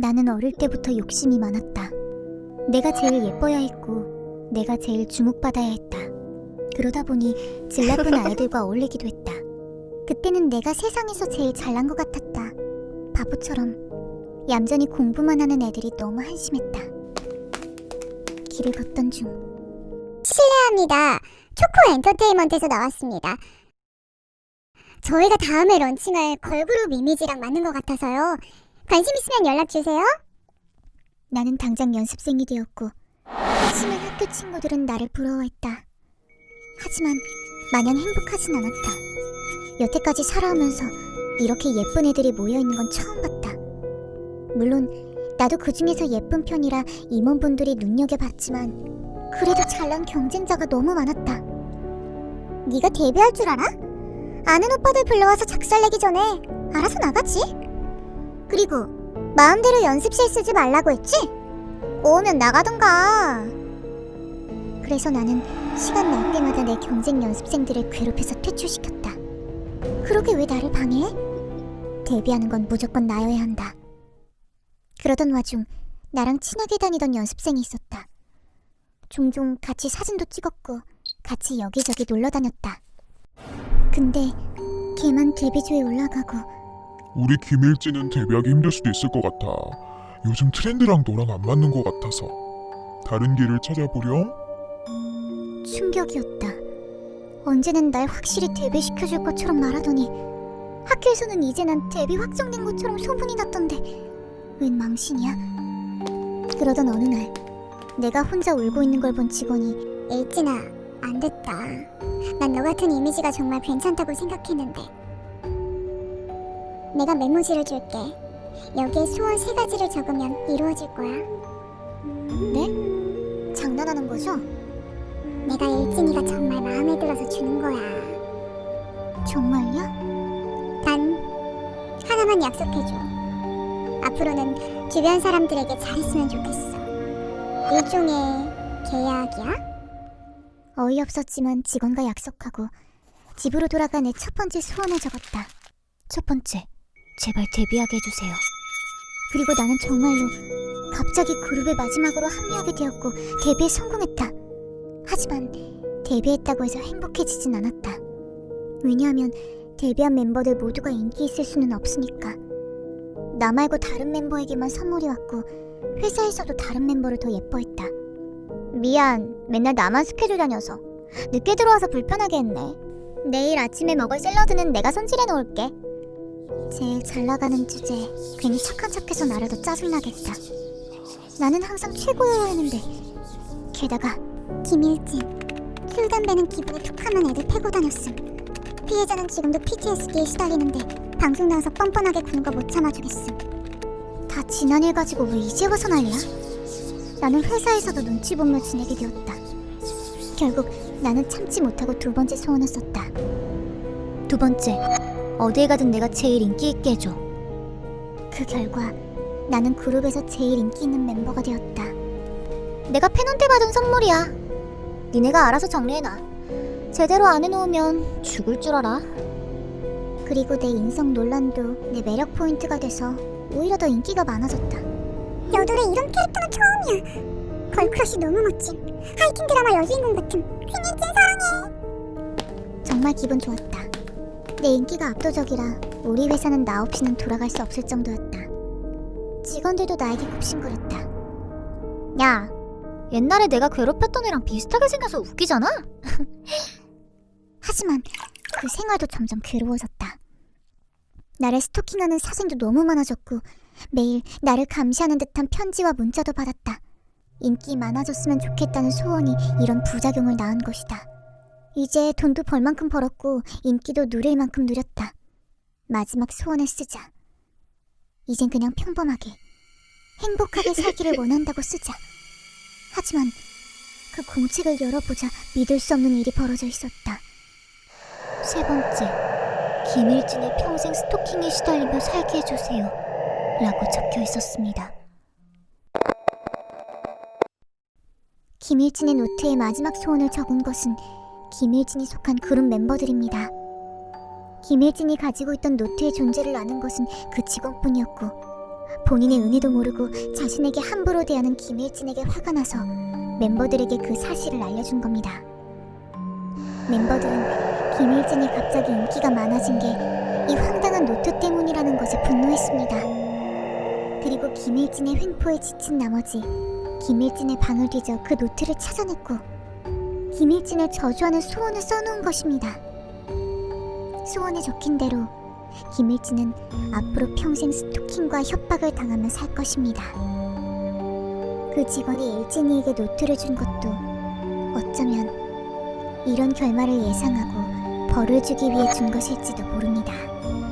나는 어릴 때부터 욕심이 많았다. 내가 제일 예뻐야 했고, 내가 제일 주목받아야 했다. 그러다 보니 질 나쁜 아이들과 어울리기도 했다. 그때는 내가 세상에서 제일 잘난 것 같았다. 바보처럼 얌전히 공부만 하는 애들이 너무 한심했다. 길을 걷던 중 실례합니다. 초코 엔터테인먼트에서 나왔습니다. 저희가 다음에 런칭할 걸그룹 이미지랑 맞는 것 같아서요. 관심 있으면 연락 주세요. 나는 당장 연습생이 되었고 심한 학교 친구들은 나를 부러워했다. 하지만 마냥 행복하진 않았다. 여태까지 살아오면서 이렇게 예쁜 애들이 모여있는 건 처음 봤다. 물론 나도 그 중에서 예쁜 편이라 임원분들이 눈여겨봤지만 그래도 잘난 경쟁자가 너무 많았다. 네가 데뷔할 줄 알아? 아는 오빠들 불러와서 작살내기 전에 알아서 나가지. 그리고 마음대로 연습실 쓰지 말라고 했지? 오면 나가던가. 그래서 나는 시간 날 때마다 내 경쟁 연습생들을 괴롭혀서 퇴출시켰다. 그러게 왜 나를 방해해? 데뷔하는 건 무조건 나여야 한다. 그러던 와중 나랑 친하게 다니던 연습생이 있었다. 종종 같이 사진도 찍었고 같이 여기저기 놀러 다녔다. 근데 걔만 데뷔조에 올라가고 우리 김일지는 데뷔하기 힘들 수도 있을 것 같아. 요즘 트렌드랑 너랑 안 맞는 것 같아서. 다른 길을 찾아보렴. 충격이었다. 언제는 날 확실히 데뷔시켜줄 것처럼 말하더니 학교에서는 이제 난 데뷔 확정된 것처럼 소문이 났던데 웬 망신이야? 그러던 어느 날 내가 혼자 울고 있는 걸 본 직원이 일진아, 안 됐다. 난 너 같은 이미지가 정말 괜찮다고 생각했는데. 내가 메모지를 줄게. 여기에 소원 세 가지를 적으면 이루어질 거야. 네? 장난하는 거죠? 내가 일진이가 정말 마음에 들어서 주는 거야. 정말요? 단 하나만 약속해줘. 앞으로는 주변 사람들에게 잘했으면 좋겠어. 일종의 계약이야? 어이없었지만 직원과 약속하고 집으로 돌아가 내첫 번째 소원을 적었다. 첫 번째, 제발 데뷔하게 해주세요. 그리고 나는 정말로 갑자기 그룹의 마지막으로 합류하게 되었고 데뷔에 성공했다. 하지만 데뷔했다고 해서 행복해지진 않았다. 왜냐하면 데뷔한 멤버들 모두가 인기 있을 수는 없으니까. 나 말고 다른 멤버에게만 선물이 왔고 회사에서도 다른 멤버를 더 예뻐했다. 미안, 맨날 나만 스케줄 다녀서 늦게 들어와서 불편하게 했네. 내일 아침에 먹을 샐러드는 내가 손질해 놓을게. 제일 잘 나가는 주제, 괜히 착한 척해서 더 짜증나겠다. 나는 항상 최고여야 하는데 게다가 김일진. 술 담배는 기분이 툭하면 애들 패고 다녔음. 피해자는 지금도 PTSD에 시달리는데 방송 나와서 뻔뻔하게 구는 거 못 참아주겠음. 다 지난 일 가지고 왜 이제 와서 난리야? 나는 회사에서도 눈치 보며 지내게 되었다. 결국 나는 참지 못하고 두 번째 소원을 썼다. 두 번째, 어디에 가든 내가 제일 인기 있게 해줘. 그 결과 나는 그룹에서 제일 인기 있는 멤버가 되었다. 내가 팬한테 받은 선물이야. 니네가 알아서 정리해놔. 제대로 안 해놓으면 죽을 줄 알아. 그리고 내 인성 논란도 내 매력 포인트가 돼서 오히려 더 인기가 많아졌다. 여돌의 이런 캐릭터는 처음이야. 걸크러쉬 너무 멋짐. 하이킹 드라마 여주인공 같음. 김일진 사랑해. 정말 기분 좋았다. 내 인기가 압도적이라 우리 회사는 나 없이는 돌아갈 수 없을 정도였다. 직원들도 나에게 굽신거렸다. 야, 옛날에 내가 괴롭혔던 애랑 비슷하게 생겨서 웃기잖아? 하지만 그 생활도 점점 괴로워졌다. 나를 스토킹하는 사생도 너무 많아졌고 매일 나를 감시하는 듯한 편지와 문자도 받았다. 인기 많아졌으면 좋겠다는 소원이 이런 부작용을 낳은 것이다. 이제 돈도 벌 만큼 벌었고 인기도 누릴 만큼 누렸다. 마지막 소원을 쓰자. 이젠 그냥 평범하게 행복하게 살기를 원한다고 쓰자. 하지만 그 공책을 열어보자 믿을 수 없는 일이 벌어져 있었다. 세 번째, 김일진의 평생 스토킹에 시달리며 살게 해주세요. 라고 적혀 있었습니다. 김일진의 노트에 마지막 소원을 적은 것은 김일진이 속한 그룹 멤버들입니다. 김일진이 가지고 있던 노트의 존재를 아는 것은 그 직원뿐이었고 본인의 은혜도 모르고 자신에게 함부로 대하는 김일진에게 화가 나서 멤버들에게 그 사실을 알려준 겁니다. 멤버들은 김일진이 갑자기 인기가 많아진 게 이 황당한 노트 때문이라는 것에 분노했습니다. 그리고 김일진의 횡포에 지친 나머지 김일진의 방을 뒤져 그 노트를 찾아냈고 김일진을 저주하는 소원을 써놓은 것입니다. 소원에 적힌 대로 김일진은 앞으로 평생 스토킹과 협박을 당하며 살 것입니다. 그 직원이 일진이에게 노트를 준 것도 어쩌면 이런 결말을 예상하고 벌을 주기 위해 준 것일지도 모릅니다.